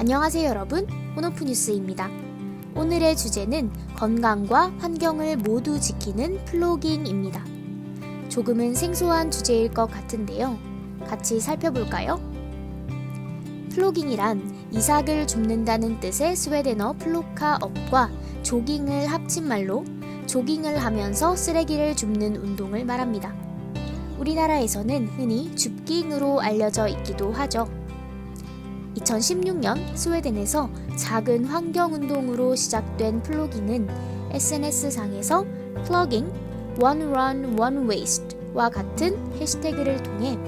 안녕하세요 여러분 혼오프 뉴스입니다. 오늘의 주제는 건강과 환경을 모두 지키는 플로깅입니다. 조금은 생소한 주제일 것 같은데요. 같이 살펴볼까요? 플로깅이란 이삭을 줍는다는 뜻의 스웨덴어 플로카 업과 조깅을 합친 말로 조깅을 하면서 쓰레기를 줍는 운동을 말합니다. 우리나라에서는 흔히 줍깅으로 알려져 있기도 하죠. 2016년 스웨덴에서 작은 환경운동으로 시작된 플로깅은 SNS상에서 플러깅, One Run, One Waste와 같은 해시태그를 통해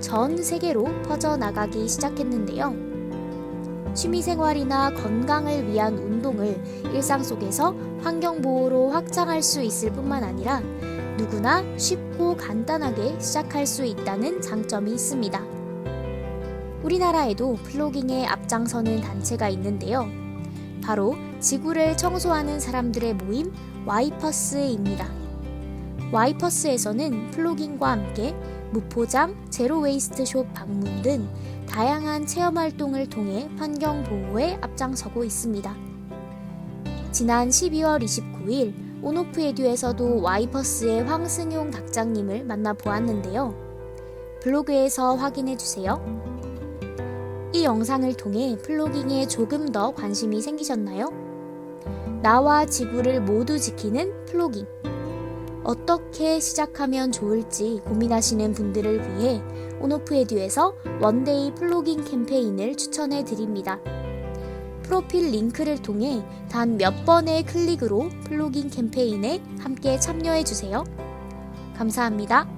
전 세계로 퍼져나가기 시작했는데요. 취미생활이나 건강을 위한 운동을 일상 속에서 환경보호로 확장할 수 있을 뿐만 아니라 누구나 쉽고 간단하게 시작할 수 있다는 장점이 있습니다. 우리나라에도 플로깅에 앞장서는 단체가 있는데요. 바로 지구를 청소하는 사람들의 모임 와이퍼스입니다. 와이퍼스에서는 플로깅과 함께 무포장, 제로 웨이스트 숍 방문 등 다양한 체험 활동을 통해 환경 보호에 앞장서고 있습니다. 지난 12월 29일 온오프 에듀에서도 와이퍼스의 황승용 닭장님을 만나 보았는데요. 블로그에서 확인해 주세요. 이 영상을 통해 플로깅에 조금 더 관심이 생기셨나요? 나와 지구를 모두 지키는 플로깅. 어떻게 시작하면 좋을지 고민하시는 분들을 위해 온오프 에듀에서 원데이 플로깅 캠페인을 추천해 드립니다. 프로필 링크를 통해 단 몇 번의 클릭으로 플로깅 캠페인에 함께 참여해 주세요. 감사합니다.